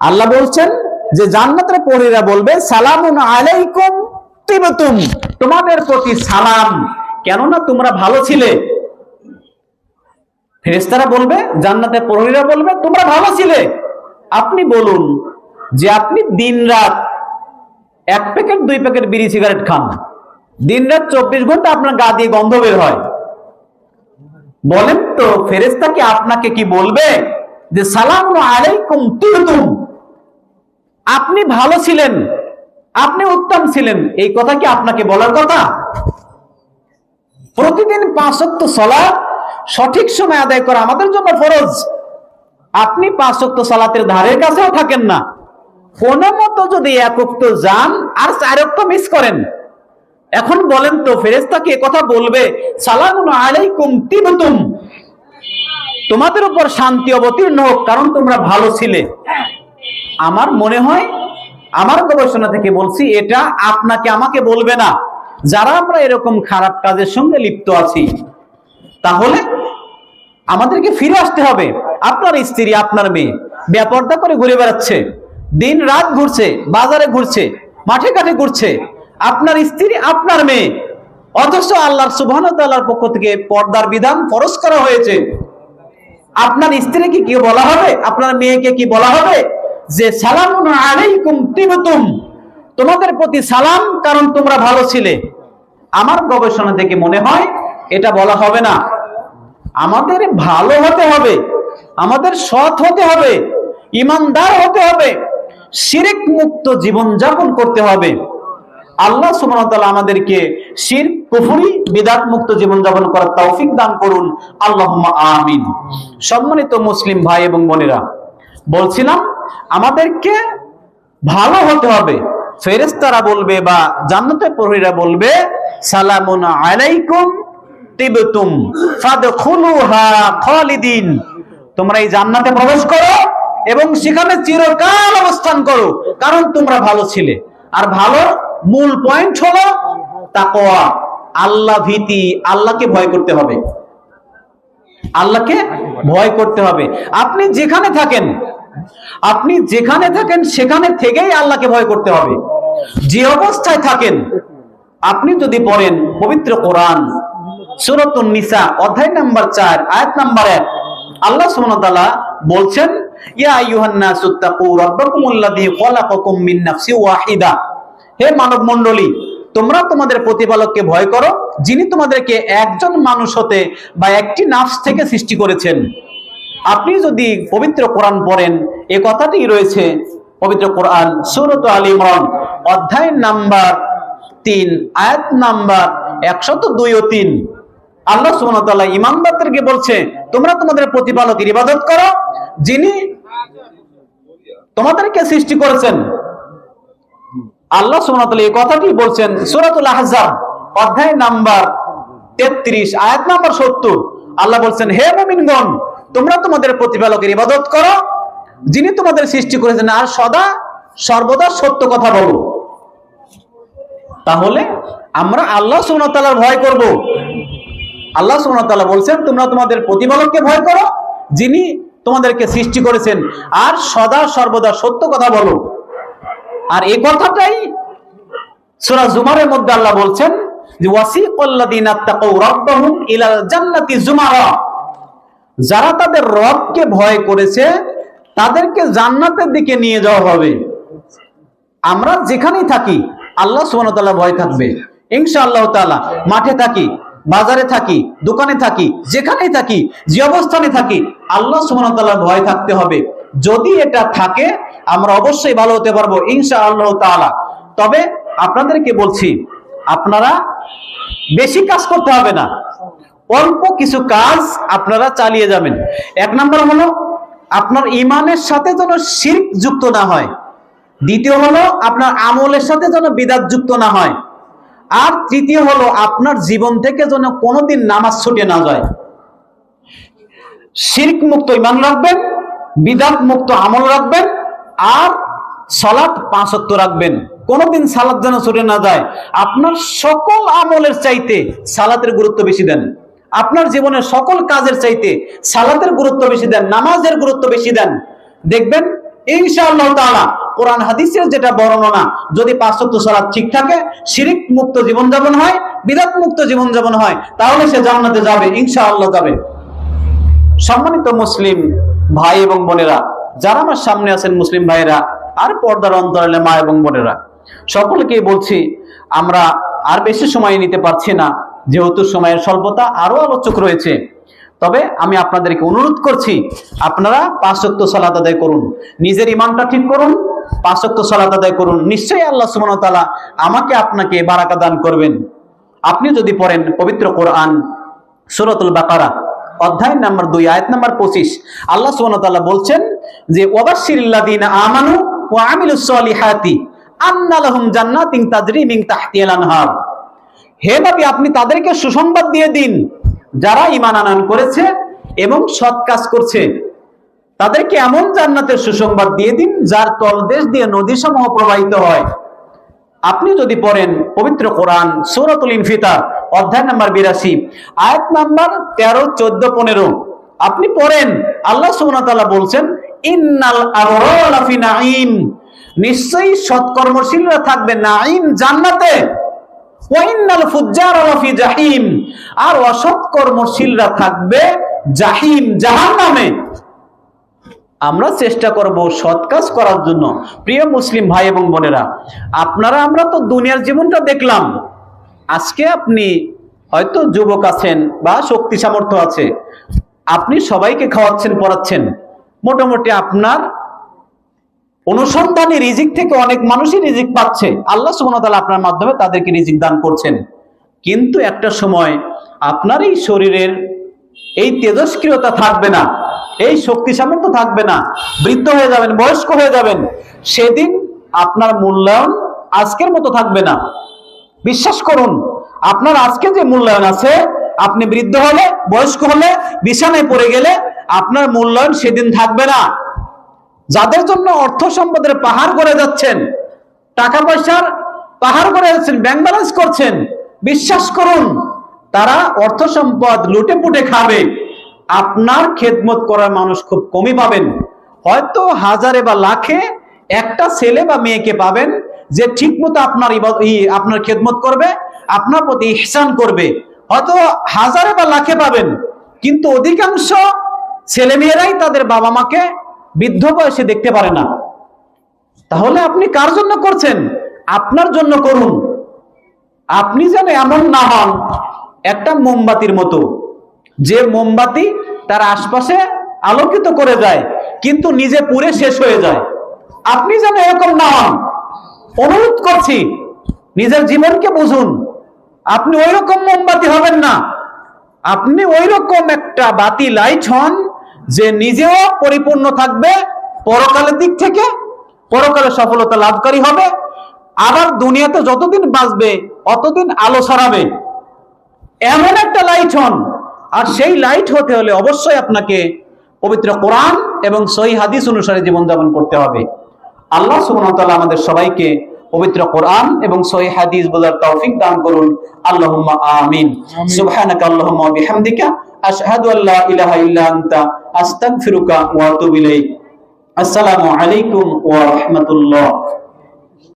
আল্লাহ বলছেন যে জান্নাতের পরীরা বলবে, সালামুন আলাইকুম তিবতুম। তোমাদের প্রতি সালাম। কেননা তোমরা ভালো ছিলে। ফেরেশতারা বলবে, জান্নাতের পরীরা বলবে, তোমরা ভালো ছিলে। আপনি বলুন যে আপনি দিনরাত এক প্যাকেট, দুই প্যাকেট বিড়ি সিগারেট খান। দিনরাত চব্বিশ ঘণ্টা আপনার গা দিয়ে গন্ধ বের হয়। বলেন তো ফেরেস্তা কি আপনাকে কি বলবে? যে, সালাম আলাইকুম তিবতুম আপনি ভালো ছিলেন, আপনি উত্তম ছিলেন। এই কথা কি আপনাকে বলার কথা? প্রতিদিন পাঁচক্ত সলাৎ সঠিক সময় আদায় করা আমাদের জন্য ফরজ। আপনি পাঁচক্ত সালাতের ধারের কাছেও থাকেন না। কোন মতো যদি একক্ত যান, আর চারক্ত মিস করেন। এখন বলেন তো ফেরেস্তা কি কথা বলবে? সালামুন আলাইকুম তিবতুম তোমাদের উপর শান্তি অবতীর্ণ হোক, কারণ তোমরা ভালো ছিলে। আমার মনে হয়, আমার গবেষণা থেকে বলছি, এটা আপনাকে আমাকে বলবে না। যারা আমরা এরকম খারাপ কাজের সঙ্গে লিপ্ত আছি, তাহলে আমাদেরকে ফিরে আসতে হবে। আপনার স্ত্রী, আপনার মেয়ে ব্যাপারটা করে ঘুরে বেড়াচ্ছে দিন রাত ঘুরছে, বাজারে ঘুরছে, মাঠে ঘাটে ঘুরছে। আপনার স্ত্রী, আপনার মেয়ে, অথচ আল্লাহর সুবহান পক্ষ থেকে পর্দার বিধান ফরজ করা হয়েছে। আপনার স্ত্রীকে কি বলা হবে? আপনার মেয়েকে কি বলা হবে? যে সালাম আলাইকুম তিবতুম। তোমাদের প্রতি সালাম, কারণ তোমরা ভালো ছিলে। আমার গবেষণা থেকে মনে হয় এটা বলা হবে না। আমাদের ভালো হতে হবে, আমাদের সৎ হতে হবে, ইমানদার হতে হবে, শিরিক মুক্ত জীবন যাপন করতে হবে। আল্লাহ সুবহানাহু আমাদেরকে শিরক কুফরি, বিদাত মুক্ত জীবন যাপন করার তৌফিক দান করুন। আল্লাহুম্মা আমিন। সম্মানিত মুসলিম ভাই এবং বোনেরা, বলছিলাম, আমাদেরকে ভালো হতে হবে। ফেরেস্তারা বলবে বা জান্নাতের প্রহরীরা বলবে, সালামুন আলাইকুম তিবতুম ফাদখুলুহা খালিদিন। তোমরা এই জান্নাতে প্রবেশ করো এবং সেখানে চিরকাল অবস্থান করো, কারণ তোমরা ভালো ছিলে। আর ভালো মূল পয়েন্ট হলো তাকওয়া। আল্লাহ ভীতি, আল্লাহকে ভয় করতে হবে। আল্লাহকে ভয় করতে হবে। আপনি যেখানে থাকেন, আপনি যেখানে থাকেন, সেখানে থেকেই আল্লাহকে ভয় করতে হবে। যে অবস্থায় থাকেন, আপনি যদি পড়েন পবিত্র কোরআন, সুরতুন নিসা, অধ্যায় নাম্বার চার, আয়াত নাম্বার এক, আল্লাহ ওয়া বলছেন, ইয়া ইউহান্না নাসু তাকু রাব্বাকুমুল্লাযী খালাকাকুম মিন নাফসিন ওয়াহিদা। হে মানব মণ্ডলী তোমরা তোমাদের প্রতিপালককে ভয় করো, যিনি তোমাদেরকে একজন মানুষ হতে বা একটি নাফস থেকে সৃষ্টি করেছেন। আপনি যদি পবিত্র কোরআন পড়েন, এ কথাটি রয়েছে পবিত্র কোরআন সুরত আল ইমরান, অধ্যায় নাম্বার তিন, আয়াত নাম্বার একশত দুই ও তিন। আল্লাহ সুবহানাহু ইমানদারদেরকে বলছে, তোমরা তোমাদের প্রতিপালকের ইবাদত করো, যিনি তোমাদেরকে সৃষ্টি করেছেন। আল্লাহ সুবহানাহু এই কথাটি বলছেন সূরাতুল আহজাব, অধ্যায় নাম্বার 33 আয়াত নাম্বার 70 আল্লাহ বলছেন, হে মুমিনগণ, তোমরা তোমাদের প্রতিপালকের ইবাদত করো, যিনি তোমাদের সৃষ্টি করেছেন, আর সদা সর্বদা সত্য কথা বলো। তাহলে আমরা আল্লাহ সুবহানাহু তাআলার ভয় করব। আল্লাহ সুবহানাহু তাআলা বলছেন, তোমরা তোমাদের প্রতিপালককে ভয় করো, যিনি তোমাদেরকে সৃষ্টি করেছেন, আর সদা সর্বদা সত্য কথা বলো। আর এই কথাটাই সূরা জুমারের মধ্যে আল্লাহ বলছেন যে ইলাল জান্নাতি যারা তাদের রবকে ভয় করেছে, তাদেরকে জান্নাতের দিকে নিয়ে যাওয়া হবে। আমরা যেখানেই থাকি, আল্লাহ তাআলা ভয় থাকবে। ইনশাআল্লাহ তাআলা মাঠে থাকি, বাজারে থাকি, দোকানে থাকি, যেখানেই থাকি, যে অবস্থানে থাকি, আল্লাহ তাআলার ভয় থাকতে হবে। যদি এটা থাকে, আমরা অবশ্যই ভালো হতে পারব, ইনশাআল্লাহ তাআলা। তবে আপনাদেরকে বলছি, আপনারা বেশি কাজ করতে হবে না। অল্প কিছু কাজ আপনারা চালিয়ে যাবেন। এক নম্বর হলো, আপনার ইমানের সাথে যেন শিরক যুক্ত না হয়। দ্বিতীয় হলো, আপনার আমলের সাথে যেন বিদাত যুক্ত না হয়। আর তৃতীয় হলো, আপনার জীবন থেকে যেন কোনোদিন নামাজ ছুটে না যায়। শিরক মুক্ত ইমান রাখবেন বিদাত মুক্ত আমল রাখবেন আর সালাত পাঁচত্ব রাখবেন। কোনোদিন সালাত যেন ছুটে না যায়। আপনার সকল আমলের চাইতে সালাতের গুরুত্ব বেশি দেন। আপনার জীবনের সকল কাজের চাইতে সালাতের গুরুত্ব বেশি দেন। নামাজের গুরুত্ব বেশি দেন। দেখবেন, ইনশাআল্লাহ তাআলা কোরআন হাদিসের যেটা বর্ণনা, যদি পাঁচ ওয়াক্ত সালাত ঠিক থাকে, শিরিক মুক্ত জীবনযাপন হয়, বিদাত মুক্ত জীবনযাপন হয়, তাহলে সে জান্নাতে যাবে, ইনশাআল্লাহ যাবে। সম্মানিত মুসলিম ভাই এবং বোনেরা, যারা আমার সামনে আছেন মুসলিম ভাইরা আর পর্দার অন্তরালে মা এবং বোনেরা সকলকে বলছি, আমরা আর বেশি সময় নিতে পারছি না, যেহেতু সময়ের স্বল্পতা আরও আলোচক রয়েছে। তবে আমি আপনাদেরকে অনুরোধ করছি, আপনারা পাঁচক্ত সালাত আদায় করুন, নিজের ইমানটা ঠিক করুন পাঁচক্ত সালাত আদায় করুন। নিশ্চয়ই আল্লাহ ওয়া তাআলা আমাকে আপনাকে বারাকা দান করবেন। আপনি যদি পড়েন পবিত্র কোরআন, সুরতুল বাকারা অধ্যায় নাম্বার দুই, আয়াত নাম্বার পঁচিশ। আল্লাহ তাআলা বলছেন যে, ওয়াবাশশিরিল্লাযীনা আমানু ওয়া আমিলুস সলিহাতি আন্না লাহুম জান্নাতিন তাজরি মিন তাহতিহাল আনহার। হে নবী, আপনি তাদেরকে সুসংবাদ দিয়ে দিন, যারা ঈমান আনয়ন করেছে এবং সৎ কাজ করছে। তাদেরকে এমন জান্নাতের সুসংবাদ দিয়ে দিন, যার তলদেশ দিয়ে নদী সমূহ প্রবাহিত হয়। আপনি যদি পড়েন পবিত্র কোরআন, সূরাতুল ইনফিতার অধ্যায় নাম্বার বিরাশি। আয়াত নাম্বার তেরো, চোদ্দ, পনেরো। আপনি পড়েন, আল্লাহ ওয়া বলছেন, ইন্নাল আবরার লাফি নাঈম। নিশ্চয়ই সৎকর্মশীলরা থাকবে নাঈম জান্নাতে। ওয়াইন্নাল ফুজ্জার লাফি জাহিম। আর অসৎ কর্মশীলরা থাকবে জাহিম, জাহান্নামে। আমরা চেষ্টা করব সৎ কাজ করার জন্য। প্রিয় মুসলিম ভাই এবং বোনেরা, আপনারা, আমরা তো দুনিয়ার জীবনটা দেখলাম। আজকে আপনি হয়তো যুবক আছেন বা শক্তি সামর্থ্য আছে, আপনি সবাইকে খাওয়াচ্ছেন, পড়াচ্ছেন। মোটামুটি আপনার অনুসন্ধানী রিজিক থেকে অনেক মানুষই রিজিক পাচ্ছে। আল্লাহ তাআলা আপনার মাধ্যমে তাদেরকে রিজিক দান করছেন। কিন্তু একটা সময় আপনার এই শরীরের এই তেজস্ক্রিয়তা থাকবে না, এই শক্তি সামর্থ্য থাকবে না, বৃদ্ধ হয়ে যাবেন, বয়স্ক হয়ে যাবেন। সেদিন আপনার মূল্যায়ন আজকের মতো থাকবে না। বিশ্বাস করুন, আপনার আজকে যে মূল্যায়ন আছে, আপনি বৃদ্ধ হলে, বয়স্ক হলে, বিছানায় পড়ে গেলে, আপনার মূল্যায়ন সেদিন থাকবে না। যাদের জন্য অর্থ সম্পদের পাহাড় করে যাচ্ছেন, টাকা পয়সার পাহাড় করে যাচ্ছেন ব্যাংক ব্যালেন্স করছেন, বিশ্বাস করুন, তারা অর্থ সম্পদ লুটে পুটে খাবে। আপনার খেদমত করার মানুষ খুব কমই পাবেন। হয়তো হাজারে বা লাখে একটা ছেলে বা মেয়েকে পাবেন যে ঠিক মতো আপনার আপনার খেদমত করবে, আপনার প্রতি ইহসান করবে। হয়তো হাজারে বা লাখে পাবেন, কিন্তু অধিকাংশ ছেলে মেয়েরাই তাদের বাবা মাকে বৃদ্ধ বয়সে দেখতে পারে না। তাহলে আপনি কার জন্য করছেন? আপনার জন্য করুন। আপনি যেন এমন না হন, একটা মোমবাতির মতো। যে মোমবাতি তার আশপাশে আলোকিত করে যায় কিন্তু নিজে পুড়ে শেষ হয়ে যায়। আপনি যেন এরকম না হন। অনুরোধ করছি, নিজের জীবনকে বুঝুন। আপনি ওই রকম মোমবাতি হবেন না। আপনি ওই রকম একটা বাতি লাইট হন যে নিজেও পরিপূর্ণ থাকবে, পরকালের দিক থেকে পরকালে সফলতা লাভকারী হবে। আবার দুনিয়াতে যতদিন বাঁচবে, অতদিন আলো ছড়াবে। এমন একটা লাইট হন। আর সেই লাইট হতে হলে অবশ্যই আপনাকে পবিত্র কোরআন এবং সহি হাদিস অনুসারে জীবনযাপন করতে হবে। আল্লাহ তাআলা আমাদের সবাইকে পবিত্র কোরআন এবং সহি হাদিস বোঝার তৌফিক দান করুন। আল্লাহুম্মা আমিন। সুবহানাকা আল্লাহুম্মা বিহামদিকা আশহাদু আল্লা ইলাহা ইল্লা আনতা আস্তাগফিরুকা ওয়া আতুবু ইলাইক। আসসালামু আলাইকুম ওয়া রাহমাতুল্লাহ।